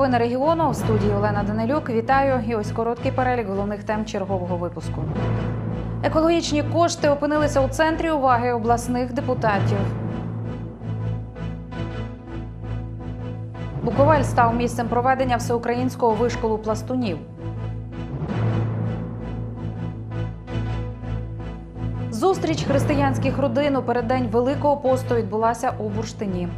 новини регіону в студії Олена Данилюк. Вітаю і ось короткий перелік головних тем чергового випуску. Екологічні кошти опинилися у центрі уваги обласних депутатів. Буковель став місцем проведення всеукраїнського вишколу пластунів. Зустріч християнських родин у переддень Великого посту відбулася у Бурштині.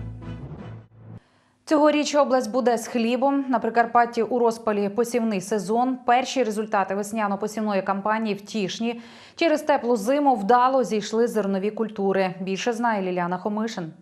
Цьогоріч область буде з хлібом. На Прикарпатті у розпалі посівний сезон. Перші результати весняно-посівної кампанії втішні. Через теплу зиму вдало зійшли зернові культури. Більше знає Ліляна Хомишин.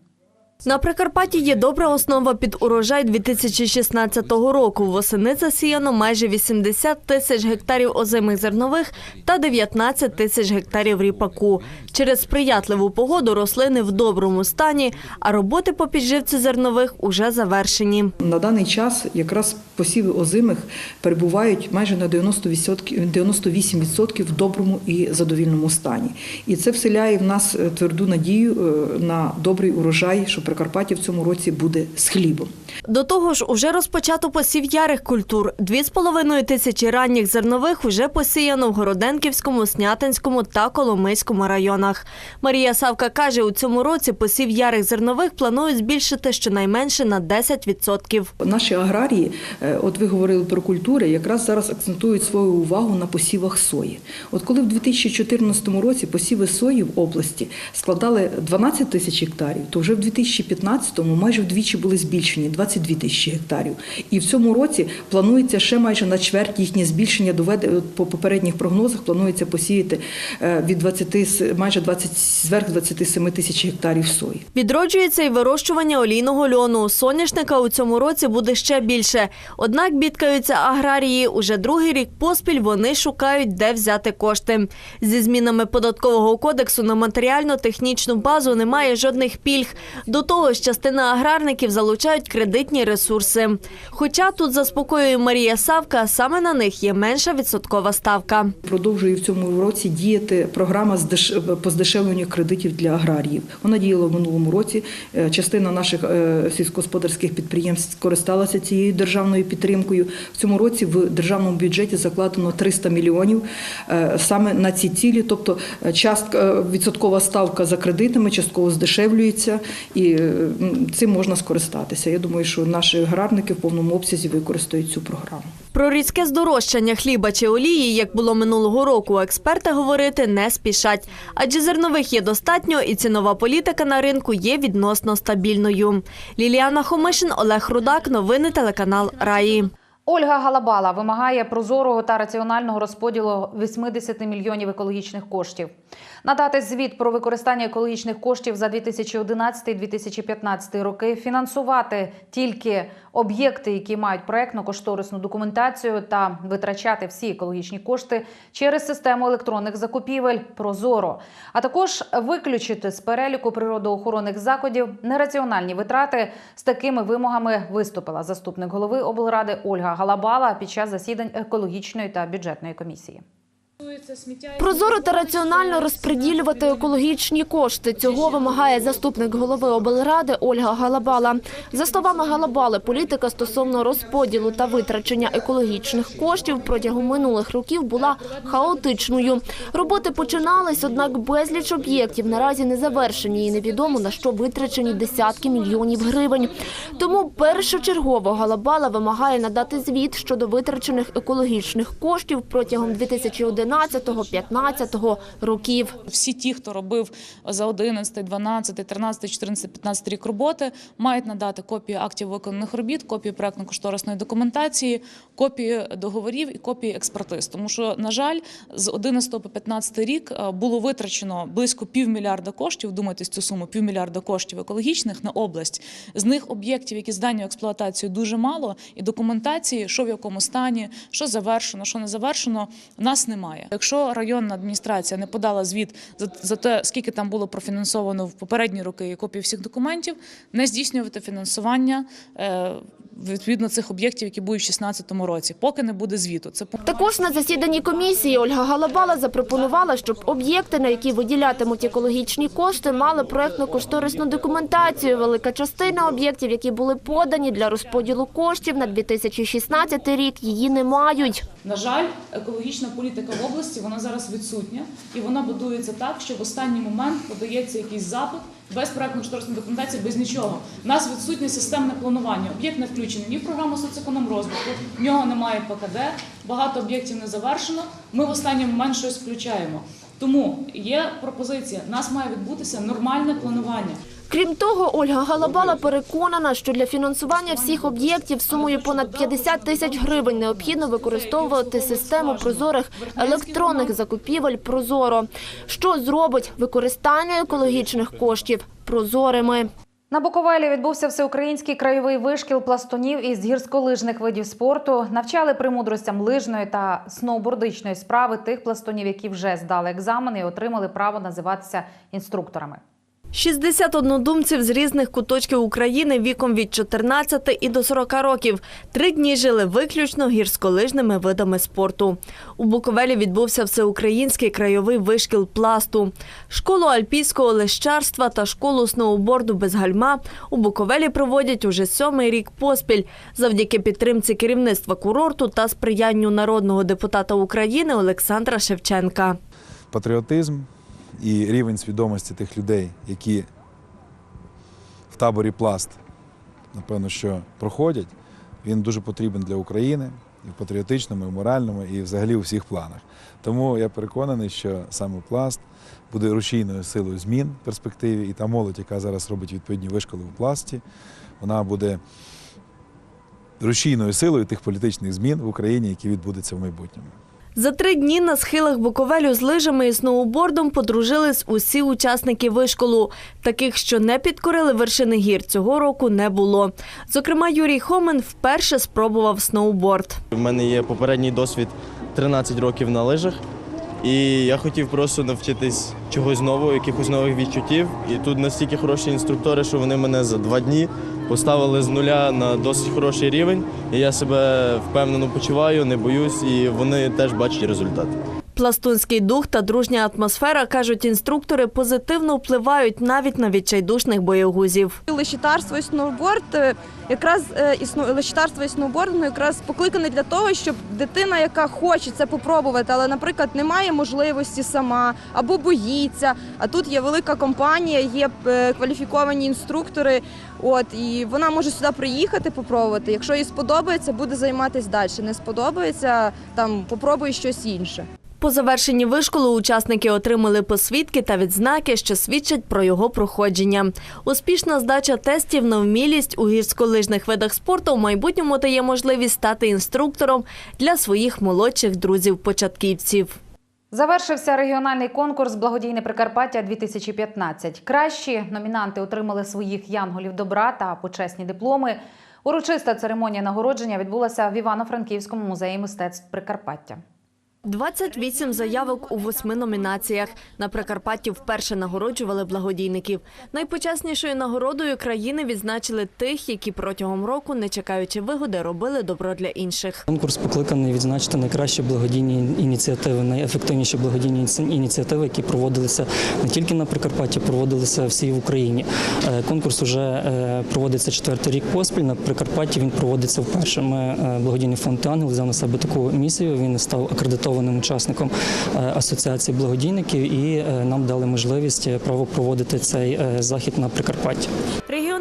На Прикарпатті є добра основа під урожай 2016 року. Восени засіяно майже 80 тисяч гектарів озимих зернових та 19 тисяч гектарів ріпаку. Через сприятливу погоду рослини в доброму стані, а роботи по підживці зернових уже завершені. На даний час якраз посіви озимих перебувають майже на 90%, 98% в доброму і задовільному стані. І це вселяє в нас е, тверду надію е, на добрий урожай, що Прикарпаття в цьому році буде з хлібом. До того ж, уже розпочато посів ярих культур. Дві з половиною тисячі ранніх зернових уже посіяно в Городенківському, Снятинському та Коломийському районах. Марія Савка каже, у цьому році посів ярих зернових планують збільшити щонайменше на 10%. Наші аграрії, е, от ви говорили про культури, якраз зараз акцентують свою увагу на посівах сої. От коли в 2014 році посіви сої в області складали 12 тисяч гектарів, то вже в 2015-му майже вдвічі були збільшені 22 тисячі гектарів. І в цьому році планується ще майже на чверть їхнє збільшення доведе по попередніх прогнозах. Планується посіяти е, від 20 с- майже 20 зверх 27 тисяч гектарів сої. Відроджується і вирощування олійного льону. Соняшника у цьому році буде ще більше. Однак бідкаються аграрії. Уже другий рік поспіль вони шукають, де взяти кошти. Зі змінами податкового кодексу на матеріально-технічну базу немає жодних пільг. До того ж, частина аграрників залучають кредитні ресурси. Хоча тут заспокоює Марія Савка, саме на них є менша відсоткова ставка. Продовжує в цьому році діяти програма здеш- по здешевленню кредитів для аграріїв. Вона діяла в минулому році. Е, Частина наших е, сільськогосподарських підприємств скористалася цією державною підтримкою. В цьому році в державному бюджеті закладено 300 мільйонів е, саме на ці цілі. Тобто частка відсоткова ставка за кредитами частково здешевлюється, і цим можна скористатися. Я думаю, що наші аграрники в повному обсязі використають цю програму. Про різке здорожчання хліба чи олії, як було минулого року, експерти говорити не спішать. Адже зернових є достатньо і цінова політика на ринку є відносно стабільною. Ліліана Хомишин, Олег Рудак. Новини телеканал Раї. Ольга Галабала вимагає прозорого та раціонального розподілу 80 мільйонів екологічних коштів. Надати звіт про використання екологічних коштів за 2011-2015 роки, фінансувати тільки об'єкти, які мають проектно-кошторисну документацію, та витрачати всі екологічні кошти через систему електронних закупівель Прозоро, а також виключити з переліку природоохоронних заходів нераціональні витрати. З такими вимогами виступила заступник голови облради Ольга Галабала під час засідань екологічної та бюджетної комісії. Прозоро та раціонально розподілювати екологічні кошти. Цього вимагає заступник голови облради Ольга Галабала. За словами Галабали, політика стосовно розподілу та витрачення екологічних коштів протягом минулих років була хаотичною. Роботи починались, однак безліч об'єктів наразі не завершені і невідомо на що витрачені десятки мільйонів гривень. Тому першочергово Галабала вимагає надати звіт щодо витрачених екологічних коштів протягом 2011-2015 років. Всі ті, хто робив за 11, 12, 13, 14, 15 рік роботи, мають надати копії актів виконаних робіт, копії проектно-кошторисної документації, копії договорів і копії експертиз. Тому що, на жаль, з 11 по 15 рік е, було витрачено близько півмільярда коштів. Думайте цю суму півмільярда коштів екологічних на область. З них об'єктів, які здані в експлуатацію, дуже мало, і документації, що в якому стані, що завершено, що не завершено, нас немає. Немає. Якщо районна адміністрація не подала звіт за, те, скільки там було профінансовано в попередні роки і копії всіх документів, не здійснювати фінансування е, відповідно цих об'єктів, які будуть в 2016 році, поки не буде звіту. Це Також на засіданні комісії Ольга Галабала запропонувала, щоб об'єкти, на які виділятимуть екологічні кошти, мали проектно-кошторисну документацію. Велика частина об'єктів, які були подані для розподілу коштів на 2016 рік, її не мають. На жаль, екологічна політика в області вона зараз відсутня, і вона будується так, що в останній момент подається якийсь запит без проектно-кошторисної документації, без нічого. У нас відсутнє системне планування. Об'єкт не включений ні в програму соцекономрозвитку, в нього немає ПКД, багато об'єктів не завершено. Ми в останній момент щось включаємо. Тому є пропозиція. Нас має відбутися нормальне планування. Крім того, Ольга Галабала переконана, що для фінансування всіх об'єктів сумою понад 50 тисяч гривень необхідно використовувати систему прозорих електронних закупівель «Прозоро», що зробить використання екологічних коштів прозорими. На Буковелі відбувся всеукраїнський краєвий вишкіл пластунів із гірськолижних видів спорту. Навчали премудростям лижної та сноубордичної справи тих пластунів, які вже здали екзамени і отримали право називатися інструкторами. 60 однодумців з різних куточків України віком від 14 і до 40 років. Три дні жили виключно гірськолижними видами спорту. У Буковелі відбувся всеукраїнський краєвий вишкіл пласту. Школу альпійського лещарства та школу сноуборду без гальма у Буковелі проводять уже сьомий рік поспіль завдяки підтримці керівництва курорту та сприянню народного депутата України Олександра Шевченка. патріотизм і рівень свідомості тих людей, які в таборі пласт, напевно, що проходять, він дуже потрібен для України і в патріотичному, і в моральному, і взагалі у всіх планах. Тому я переконаний, що саме пласт буде рушійною силою змін в перспективі, і та молодь, яка зараз робить відповідні вишколи в пласті, вона буде рушійною силою тих політичних змін в Україні, які відбудуться в майбутньому. За три дні на схилах Буковелю з лижами і сноубордом подружились усі учасники вишколу. Таких, що не підкорили вершини гір, цього року не було. Зокрема, Юрій Хомен вперше спробував сноуборд. У мене є попередній досвід 13 років на лижах, і я хотів просто навчитись чогось нового, якихось нових відчуттів. І тут настільки хороші інструктори, що вони мене за два дні поставили з нуля на досить хороший рівень. І я себе впевнено почуваю, не боюсь, і вони теж бачать результат. Пластунський дух та дружня атмосфера, кажуть інструктори, позитивно впливають навіть на відчайдушних боєгузів. Лещитарство і сноуборд е, якраз е, і сну- лещитарство і сноуборд ну, якраз покликане для того, щоб дитина, яка хоче це попробувати, але, наприклад, не має можливості сама або боїться. А тут є велика компанія, є е, кваліфіковані інструктори. От і вона може сюди приїхати, попробувати. Якщо їй сподобається, буде займатися далі. Не сподобається, там попробує щось інше. По завершенні вишколу учасники отримали посвідки та відзнаки, що свідчать про його проходження. Успішна здача тестів на вмілість у гірськолижних видах спорту в майбутньому дає можливість стати інструктором для своїх молодших друзів-початківців. Завершився регіональний конкурс Благодійне Прикарпаття 2015 Кращі номінанти отримали своїх янголів добра та почесні дипломи. Урочиста церемонія нагородження відбулася в Івано-Франківському музеї мистецтв Прикарпаття. 28 заявок у восьми номінаціях. На Прикарпатті вперше нагороджували благодійників. Найпочеснішою нагородою країни відзначили тих, які протягом року, не чекаючи вигоди, робили добро для інших. Конкурс покликаний відзначити найкращі благодійні ініціативи, найефективніші благодійні ініціативи, які проводилися не тільки на Прикарпатті, проводилися всій в Україні. Е, Конкурс вже проводиться четвертий рік поспіль. На Прикарпатті він проводиться вперше. Ми е, благодійний фонд «Ангел» взяв на себе таку місію. Він став акредитованим учасником е, асоціації благодійників, і е, нам дали можливість правопроводити проводити цей е, захід на Прикарпатті.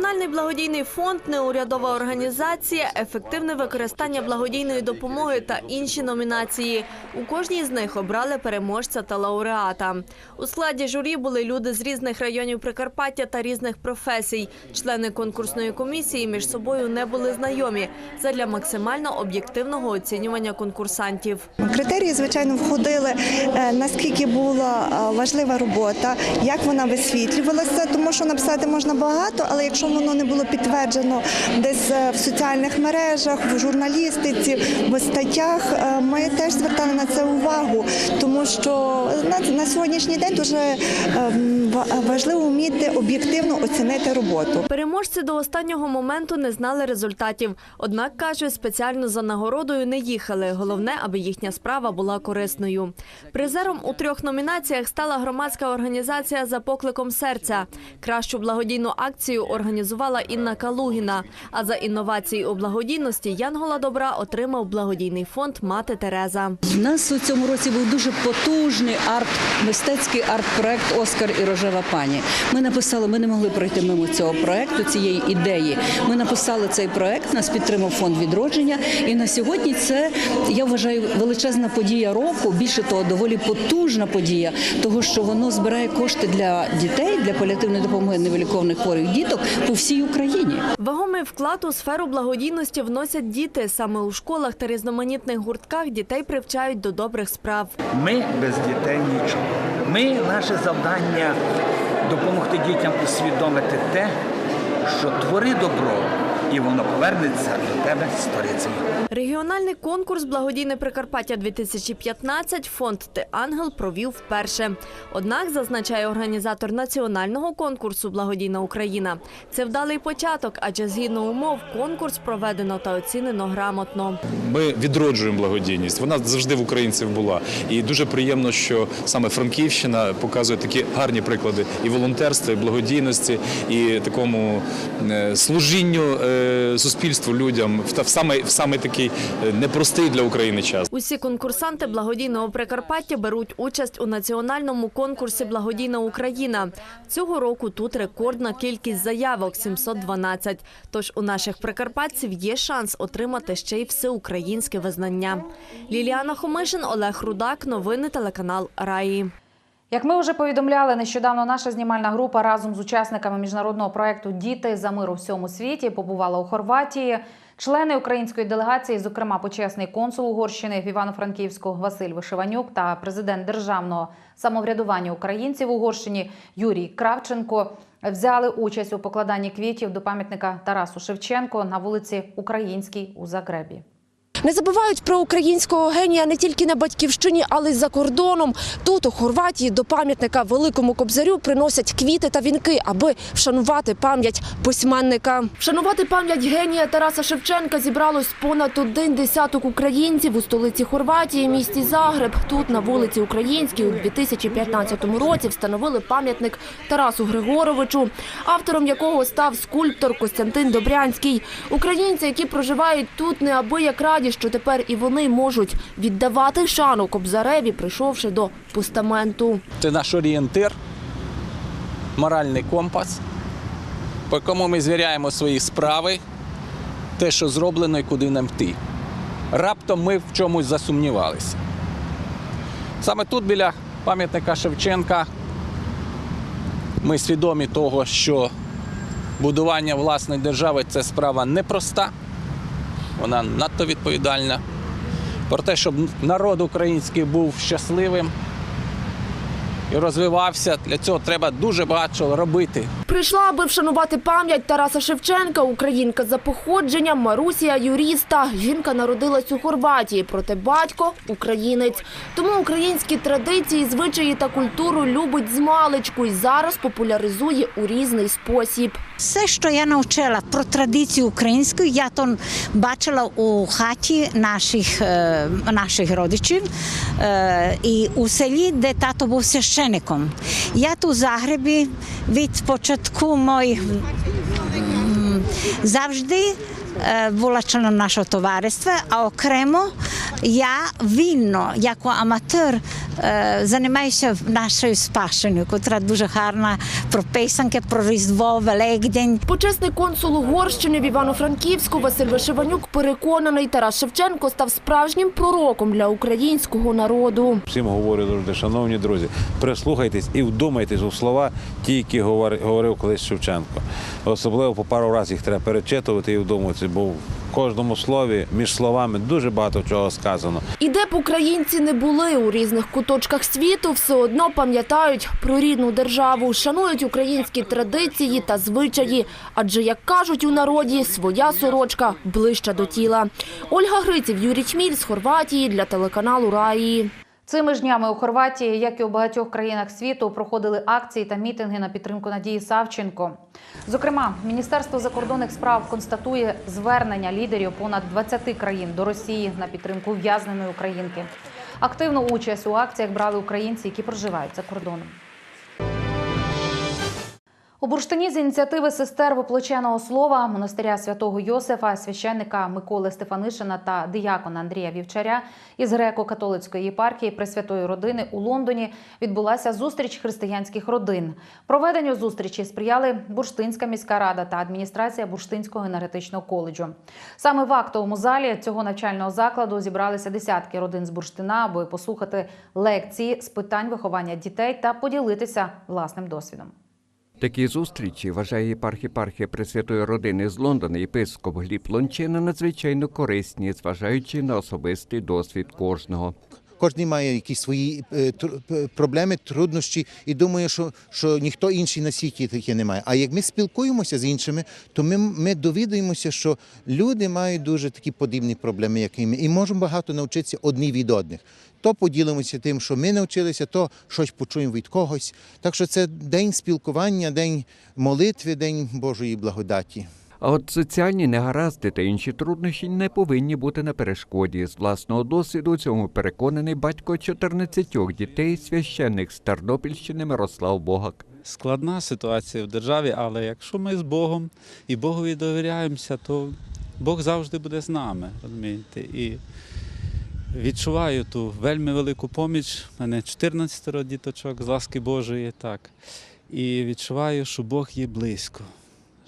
Регіональний благодійний фонд, неурядова організація, ефективне використання благодійної допомоги та інші номінації. У кожній з них обрали переможця та лауреата. У складі журі були люди з різних районів Прикарпаття та різних професій. Члени конкурсної комісії між собою не були знайомі задля максимально об'єктивного оцінювання конкурсантів. Критерії, звичайно, входили е, наскільки була е, важлива робота, як вона висвітлювалася, тому що написати можна багато, але якщо воно не було підтверджено десь е, в соціальних мережах, в журналістиці, в статтях. е, Ми теж звертали на це увагу, тому що на, сьогоднішній день дуже е, м, ва- важливо вміти об'єктивно оцінити роботу. Переможці до останнього моменту не знали результатів. Однак каже, спеціально за нагородою не їхали. Головне, аби їхня справа була корисною. Призером у трьох номінаціях стала громадська організація за покликом серця. Кращу благодійну акцію організувала Інна Калугіна. А за інновації у благодійності Янгола Добра отримав благодійний фонд Мати Тереза. У нас у цьому році був дуже потужний арт, мистецький арт-проект Оскар і рожева пані. Ми написали, ми не могли пройти мимо цього проекту, цієї ідеї. Ми написали цей проект, нас підтримав фонд відродження. І на сьогодні це я вважаю величезна подія року. Більше того, доволі потужна подія, того що воно збирає кошти для дітей, для паліативної допомоги невиліковних хворих діток по всій Україні. Вагомий вклад у сферу благодійності вносять діти. Саме у школах та різноманітних гуртках дітей привчають до добрих справ. Ми без дітей нічого. Ми наше завдання допомогти дітям усвідомити те, що твори добро, і воно повернеться до тебе сторицею. Регіональний конкурс Благодійне Прикарпаття 2015 фонд Ти Ангел провів вперше. Однак, зазначає організатор національного конкурсу Благодійна Україна. Це вдалий початок, адже згідно умов конкурс проведено та оцінено грамотно. Ми відроджуємо благодійність. Вона завжди в українців була. І дуже приємно, що саме Франківщина показує такі гарні приклади і волонтерства, і благодійності, і такому е, служінню е, суспільству людям в саме в саме такий е, непростий для України час. Усі конкурсанти благодійного Прикарпаття беруть участь у національному конкурсі Благодійна Україна. Цього року тут рекордна кількість заявок 712. Тож у наших прикарпатців є шанс отримати ще й всеукраїнське визнання. Ліліана Хомишин, Олег Рудак. Новини телеканал Раї. Як ми вже повідомляли, нещодавно наша знімальна група разом з учасниками міжнародного проекту Діти за мир у всьому світі побувала у Хорватії. Члени української делегації, зокрема почесний консул Угорщини в Івано-Франківську Василь Вишиванюк та президент державного самоврядування українців в Угорщині Юрій Кравченко, взяли участь у покладанні квітів до пам'ятника Тарасу Шевченко на вулиці Українській у Загребі. Не забувають про українського генія не тільки на батьківщині, але й за кордоном. Тут, у Хорватії, до пам'ятника Великому Кобзарю приносять квіти та вінки, аби вшанувати пам'ять письменника. Вшанувати пам'ять генія Тараса Шевченка зібралось понад один десяток українців у столиці Хорватії, місті Загреб. Тут, на вулиці Українській, у 2015 році встановили пам'ятник Тарасу Григоровичу, автором якого став скульптор Костянтин Добрянський. Українці, які проживають тут, неабияк раді, що тепер і вони можуть віддавати шану Кобзареві, прийшовши до постаменту. Це наш орієнтир, моральний компас, по якому ми звіряємо свої справи, те, що зроблено і куди нам йти. Раптом ми в чомусь засумнівалися. Саме тут, біля пам'ятника Шевченка, ми свідомі того, що будування власної держави це справа непроста, вона надто відповідальна. Про те, щоб народ український був щасливим і розвивався, для цього треба дуже багато робити. Прийшла, аби вшанувати пам'ять Тараса Шевченка, українка за походженням Марусія Юріста. Жінка народилась у Хорватії, проте батько українець. Тому українські традиції, звичаї та культуру любить змалечку і зараз популяризує у різний спосіб. Все, що я навчила про традицію українську, я то бачила у хаті наших, е, наших родичів е, і у селі, де тато був священником. Я тут у Загребі від початку моїх м, завжди е, була членом нашого товариства, а окремо я вільно, як аматор, займаюся нашою спадщиною, яка дуже гарна про писанки, про Різдво, Великдень. Почесний консул Угорщини в Івано-Франківську Василь Вишиванюк переконаний, Тарас Шевченко став справжнім пророком для українського народу. Всім говорю завжди, шановні друзі, прислухайтесь і вдумайтесь у слова, ті, які говор- говорив колись Шевченко. Особливо по пару разів їх треба перечитувати і вдумуватися, бо кожному слові, між словами дуже багато чого сказано. І де б українці не були у різних куточках світу, все одно пам'ятають про рідну державу, шанують українські традиції та звичаї. Адже, як кажуть у народі, своя сорочка ближча до тіла. Ольга Гриців, Юрій Чміль з Хорватії для телеканалу Раї. Цими ж днями у Хорватії, як і у багатьох країнах світу, проходили акції та мітинги на підтримку Надії Савченко. Зокрема, Міністерство закордонних справ констатує звернення лідерів понад 20 країн до Росії на підтримку ув'язненої українки. Активну участь у акціях брали українці, які проживають за кордоном. У бурштині з ініціативи сестер воплоченого слова монастиря святого Йосифа, священника Миколи Стефанишина та диякона Андрія Вівчаря із греко-католицької єпархії Пресвятої родини у Лондоні відбулася зустріч християнських родин. Проведенню зустрічі сприяли Бурштинська міська рада та адміністрація Бурштинського енергетичного коледжу. Саме в актовому залі цього навчального закладу зібралися десятки родин з бурштина, аби послухати лекції з питань виховання дітей та поділитися власним досвідом. Такі зустрічі вважає єпархіпархія Пресвятої родини з Лондона єпископ Гліб Лончина надзвичайно корисні, зважаючи на особистий досвід кожного. Кожен має якісь свої е, проблеми, труднощі, і думаю, що, що ніхто інший на світі таке не має. А як ми спілкуємося з іншими, то ми, ми довідуємося, що люди мають дуже такі подібні проблеми, як і ми, і можемо багато навчитися одні від одних. То поділимося тим, що ми навчилися, то щось почуємо від когось. Так що це день спілкування, день молитви, день Божої благодаті. А от соціальні негаразди та інші труднощі не повинні бути на перешкоді. З власного досвіду цьому переконаний батько 14 дітей, священник з Тернопільщини Мирослав Богак. складна ситуація в державі, але якщо ми з Богом і Богові довіряємося, то Бог завжди буде з нами. розумієте. І відчуваю ту вельми велику поміч. У мене 14 діточок з ласки Божої, так. І відчуваю, що Бог є близько,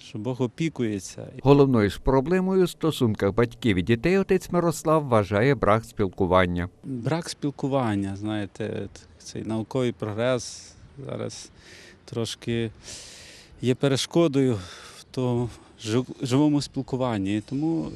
що Бог опікується. Головною ж проблемою у стосунках батьків і дітей отець Мирослав вважає брак спілкування. Брак спілкування, знаєте, цей науковий прогрес зараз трошки є перешкодою в тому живому спілкуванні. Тому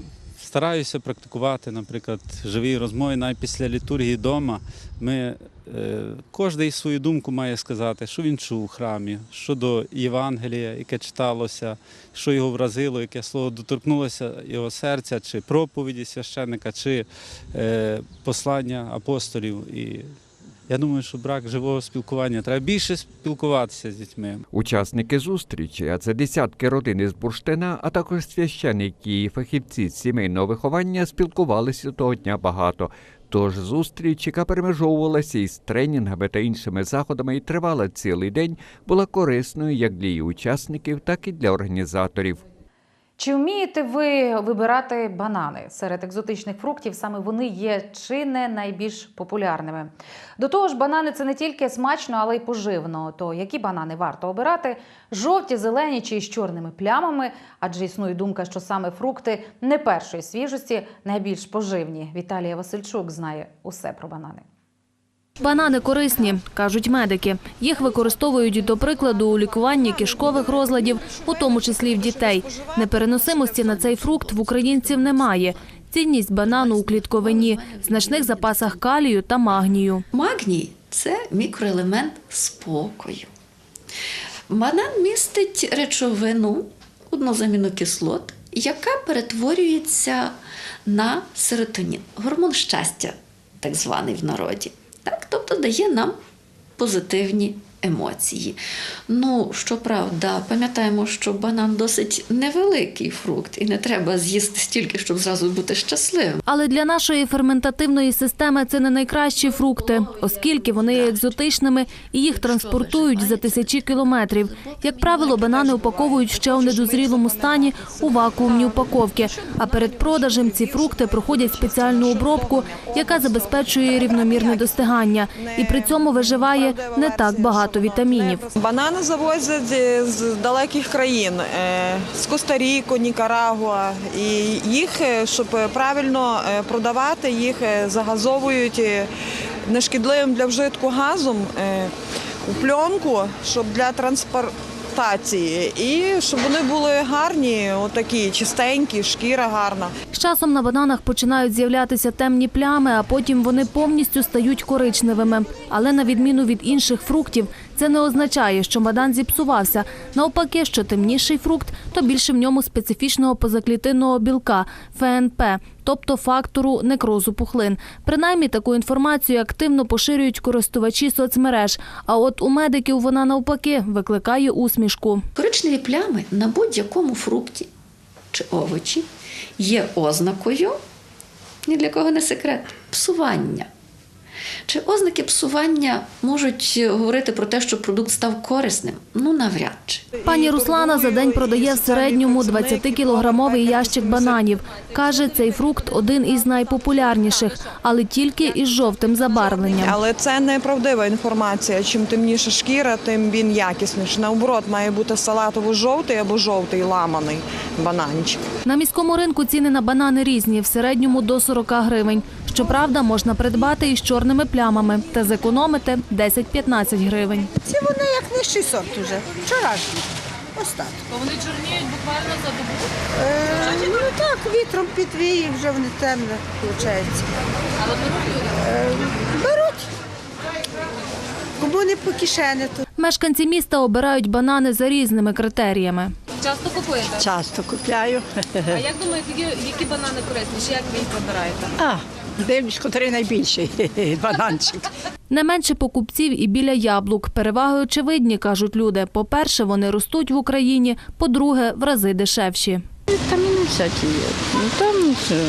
стараюся практикувати, наприклад, живі розмови навіть після літургії вдома. Ми, е, кожен свою думку має сказати, що він чув у храмі, щодо Євангелія, яке читалося, що його вразило, яке слово доторкнулося його серця, чи проповіді священника, чи е, послання апостолів. І я думаю, що брак живого спілкування. Треба більше спілкуватися з дітьми. Учасники зустрічі, а це десятки родин із Бурштина, а також священики і фахівці з сімейного виховання спілкувалися того дня багато. Тож зустріч, яка перемежовувалася із тренінгами та іншими заходами і тривала цілий день, була корисною як для її учасників, так і для організаторів. Чи вмієте ви вибирати банани серед екзотичних фруктів? Саме вони є чи не найбільш популярними. До того ж, банани це не тільки смачно, але й поживно. То які банани варто обирати? Жовті, зелені чи з чорними плямами? Адже існує думка, що саме фрукти не першої свіжості найбільш поживні. Віталія Васильчук знає усе про банани. Банани корисні, кажуть медики. Їх використовують, до прикладу, у лікуванні кишкових розладів, у тому числі в дітей. Непереносимості на цей фрукт в українців немає. Цінність банану у клітковині, значних запасах калію та магнію. Магній це мікроелемент спокою. Банан містить речовину, однозаміну кислот, яка перетворюється на серотонін, гормон щастя, так званий в народі. Так? Тобто дає нам позитивні емоції. Ну, щоправда, пам'ятаємо, що банан досить невеликий фрукт, і не треба з'їсти стільки, щоб зразу бути щасливим. Але для нашої ферментативної системи це не найкращі фрукти, оскільки вони є екзотичними і їх транспортують за тисячі кілометрів. Як правило, банани упаковують ще у недозрілому стані у вакуумні упаковки. А перед продажем ці фрукти проходять спеціальну обробку, яка забезпечує рівномірне достигання, і при цьому виживає не так багато вітамінів. Банани завозять з далеких країн е, з Коста-Ріку, Нікарагуа. І їх, е, щоб правильно е, продавати, їх загазовують нешкідливим для вжитку газом у пленку, щоб для транспор- експлуатації, і щоб вони були гарні, отакі чистенькі, шкіра гарна. З часом на бананах починають з'являтися темні плями, а потім вони повністю стають коричневими. Але на відміну від інших фруктів, це не означає, що банан зіпсувався. Навпаки, що темніший фрукт, то більше в ньому специфічного позаклітинного білка ФНП, тобто фактору некрозу пухлин. Принаймні таку інформацію активно поширюють користувачі соцмереж. А от у медиків вона навпаки викликає усмішку. Коричневі плями на будь-якому фрукті чи овочі є ознакою, ні для кого не секрет, псування. Чи ознаки псування можуть говорити про те, що продукт став корисним? Ну, навряд чи. Пані Руслана за день продає в середньому 20-кілограмовий ящик бананів. Каже, цей фрукт один із найпопулярніших, але тільки із жовтим забарвленням. Але це неправдива інформація. Чим темніша шкіра, тим він якісніший. Наоборот, має бути салатово-жовтий або жовтий ламаний бананчик. На міському ринку ціни на банани різні, в середньому до 40 гривень. Щоправда, можна придбати із чорними плямами та зекономити 10-15 гривень. Ці вони як нижчий сорт уже. Вчорашні. Ось так. То вони чорніють буквально за добу. Е, ну так, вітром підвіє, вже вони темне, виходить. Але беруть люди. Е, беруть. Кому не по кишені, то Мешканці міста обирають банани за різними критеріями. Часто купуєте? Часто купляю. А як думаєте, які, які банани корисніші? Як ви їх вибираєте? А, дивлюсь, котрий найбільший бананчик. Не менше покупців і біля яблук. Переваги очевидні, кажуть люди. По-перше, вони ростуть в Україні, по-друге, в рази дешевші. Вітаміни всякі є. Ну там е,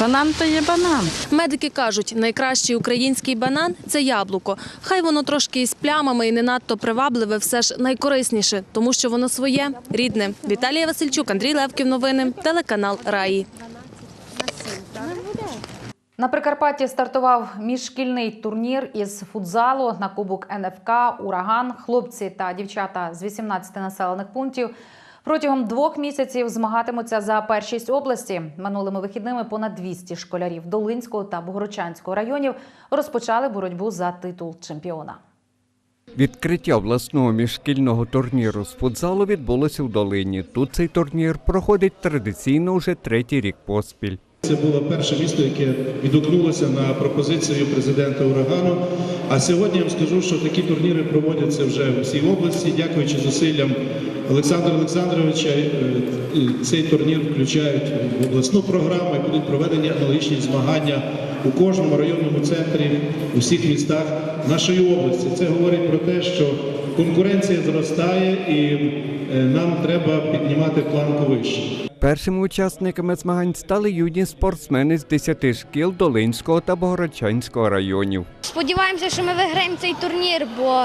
банан то є банан. Медики кажуть, найкращий український банан це яблуко. Хай воно трошки із плямами і не надто привабливе, все ж найкорисніше, тому що воно своє, рідне. Віталія Васильчук, Андрій Левків. Новини, телеканал Раї. На Прикарпатті стартував міжшкільний турнір із футзалу на Кубок НФК Ураган. Хлопці та дівчата з 18 населених пунктів протягом двох місяців змагатимуться за першість області. Минулими вихідними понад 200 школярів Долинського та Богородчанського районів розпочали боротьбу за титул чемпіона. Відкриття обласного міжшкільного турніру з футзалу відбулося в Долині. Тут цей турнір проходить традиційно вже третій рік поспіль. Це було перше місто, яке відгукнулося на пропозицію президента урагану. А сьогодні я вам скажу, що такі турніри проводяться вже в всій області, дякуючи зусиллям Олександра Олександровича. е, Цей турнір включають в обласну програму і будуть проведені аналогічні змагання у кожному районному центрі, у всіх містах нашої області. Це говорить про те, що конкуренція зростає і е, нам треба піднімати планку вище. Першими учасниками змагань стали юні спортсмени з 10 шкіл Долинського та Богородчанського районів. Сподіваємося, що ми виграємо цей турнір, бо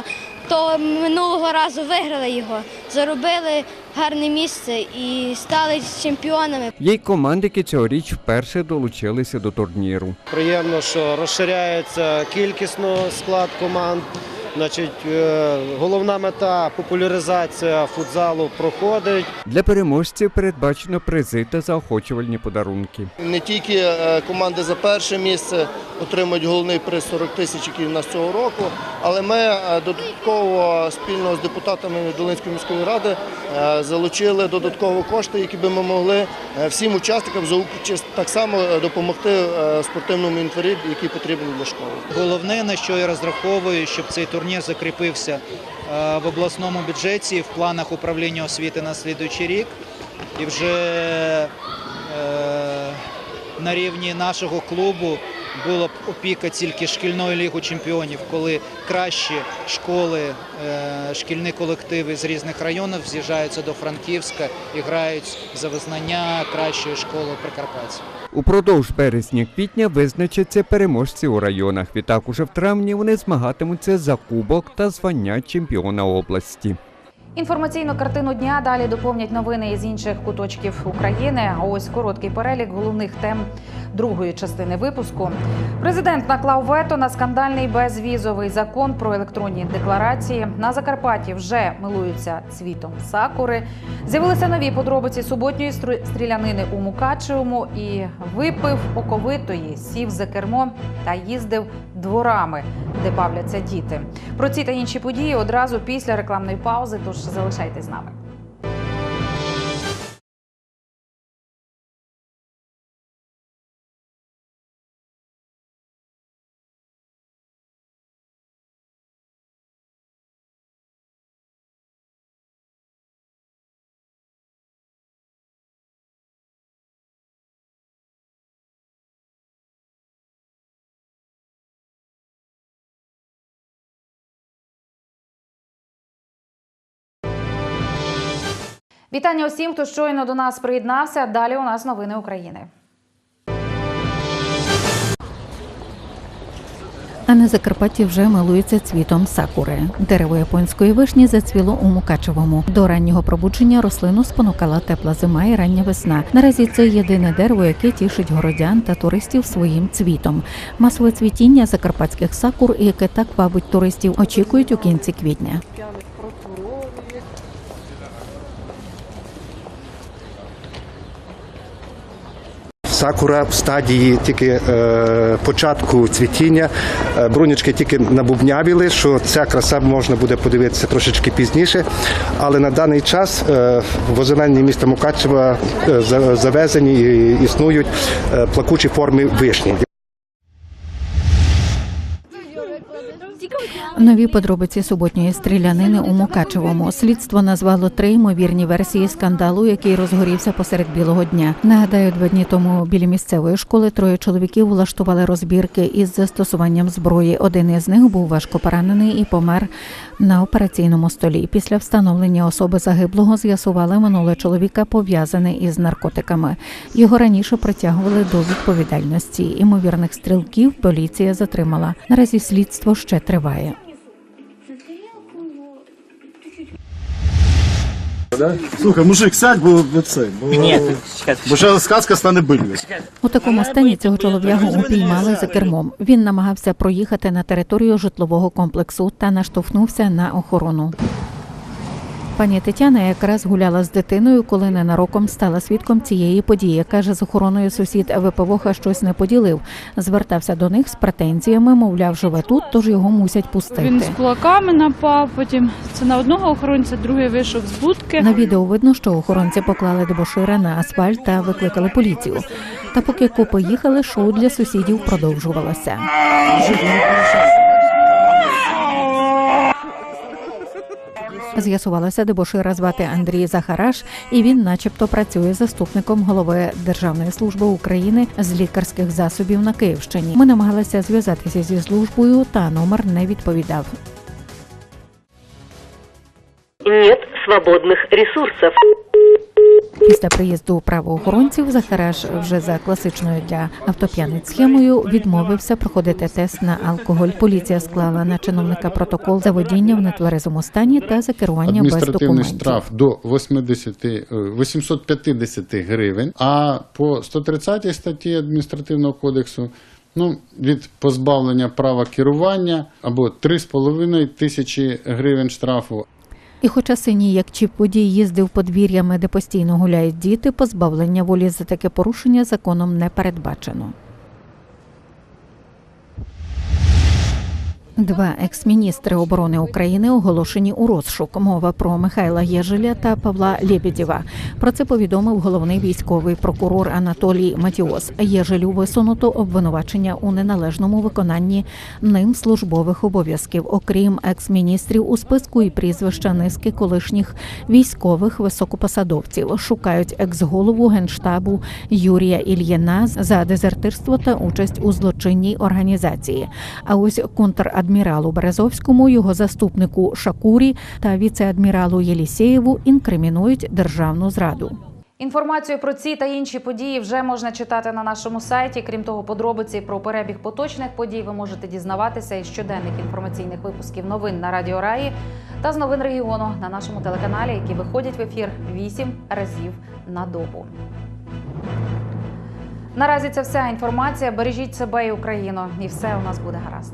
то минулого разу виграли його, заробили гарне місце і стали чемпіонами. Є й команди, які цьогоріч вперше долучилися до турніру. Приємно, що розширяється кількісно склад команд. Значить, е, головна мета популяризація футзалу проходить. Для переможців передбачено призи та заохочувальні подарунки. Не тільки е, команди за перше місце отримують головний приз 40 тисяч, який у нас цього року, але ми е, додатково спільно з депутатами Долинської міської ради залучили додатково кошти, які би ми могли всім учасникам за участь так само допомогти спортивному інвентарі, який потрібен для школи. Головне, на що я розраховую, щоб цей турнір закріпився е, в обласному бюджеті, в планах управління освіти на слідуючий рік. І вже е, на рівні нашого клубу була б опіка тільки шкільної ліги чемпіонів, коли кращі школи, е, шкільні колективи з різних районів з'їжджаються до Франківська і грають за визнання кращої школи Прикарпаття. Упродовж березня-квітня визначаться переможці у районах. Відтак уже в травні вони змагатимуться за кубок та звання чемпіона області. Інформаційну картину дня далі доповнять новини із інших куточків України. А ось короткий перелік головних тем другої частини випуску. Президент наклав вето на скандальний безвізовий закон про електронні декларації. На Закарпатті вже милуються цвітом сакури. З'явилися нові подробиці суботньої стрілянини у Мукачевому і випив оковитої, сів за кермо та їздив дворами, де бавляться діти. Про ці та інші події одразу після рекламної паузи. Тож залишайтесь з нами. Вітання усім, хто щойно до нас приєднався. Далі у нас новини України. А на Закарпатті вже милується цвітом сакури. Дерево японської вишні зацвіло у Мукачевому. До раннього пробудження рослину спонукала тепла зима і рання весна. Наразі це єдине дерево, яке тішить городян та туристів своїм цвітом. Масове цвітіння закарпатських сакур, яке так вабить туристів, очікують у кінці квітня. Сакура в стадії тільки е, початку цвітіння. Е, брунічки тільки набубнявіли, що ця краса можна буде подивитися трошечки пізніше. Але на даний час е, в озеленні міста Мукачева завезені і існують плакучі форми вишні. Нові подробиці суботньої стрілянини у Мукачевому. Слідство назвало три ймовірні версії скандалу, який розгорівся посеред білого дня. Нагадаю, два дні тому біля місцевої школи троє чоловіків влаштували розбірки із застосуванням зброї. Один із них був важко поранений і помер на операційному столі. Після встановлення особи загиблого з'ясували минуле чоловіка пов'язане із наркотиками. Його раніше притягували до відповідальності. Імовірних стрілків поліція затримала. Наразі слідство ще триває. Слухай, мужик, сядь, бо бо це, бо, бо ще сказка стане бильною. У такому стані цього чолов'ягу упіймали за кермом. Він намагався проїхати на територію житлового комплексу та наштовхнувся на охорону. Пані Тетяна якраз гуляла з дитиною, коли ненароком стала свідком цієї події. Каже, з охороною сусід ВПВОХа щось не поділив. Звертався до них з претензіями, мовляв, живе тут, тож його мусять пустити. Він з кулаками напав, потім це на одного охоронця, другий вийшов з будки. На відео видно, що охоронці поклали дебошира на асфальт та викликали поліцію. Та поки копи їхали, шоу для сусідів продовжувалося. З'ясувалося, дебошира звати Андрій Захараш, і він, начебто, працює заступником голови Державної служби України з лікарських засобів на Київщині. Ми намагалися зв'язатися зі службою, та номер не відповідав. Нет свободных ресурсов. Після приїзду правоохоронців Захараш вже за класичною для автоп'яниць схемою відмовився проходити тест на алкоголь. Поліція склала на чиновника протокол за водіння в нетверезому стані та за керування без адміністративний штраф до 80, е, 850 гривень, а по 130 статті адміністративного кодексу ну, від позбавлення права керування або 3,5 тисячі гривень штрафу, І хоча синій, як чіп водій, їздив подвір'ями, де постійно гуляють діти, позбавлення волі за таке порушення законом не передбачено. Два екс-міністри оборони України оголошені у розшук. Мова про Михайла Єжеля та Павла Лєбєдєва. Про це повідомив головний військовий прокурор Анатолій Матіос. Єжелю висунуто обвинувачення у неналежному виконанні ним службових обов'язків. Окрім екс-міністрів, у списку і прізвища низки колишніх військових високопосадовців. Шукають екс-голову генштабу Юрія Ільєна за дезертирство та участь у злочинній організації. А ось контрадміралу Березовському, його заступнику Шакурі та віце-адміралу Єлісєєву інкримінують державну зраду. Інформацію про ці та інші події вже можна читати на нашому сайті. Крім того, подробиці про перебіг поточних подій ви можете дізнаватися із щоденних інформаційних випусків новин на Радіо Раї та з новин регіону на нашому телеканалі, які виходять в ефір 8 разів на добу. Наразі це вся інформація. Бережіть себе і Україну, і все у нас буде гаразд.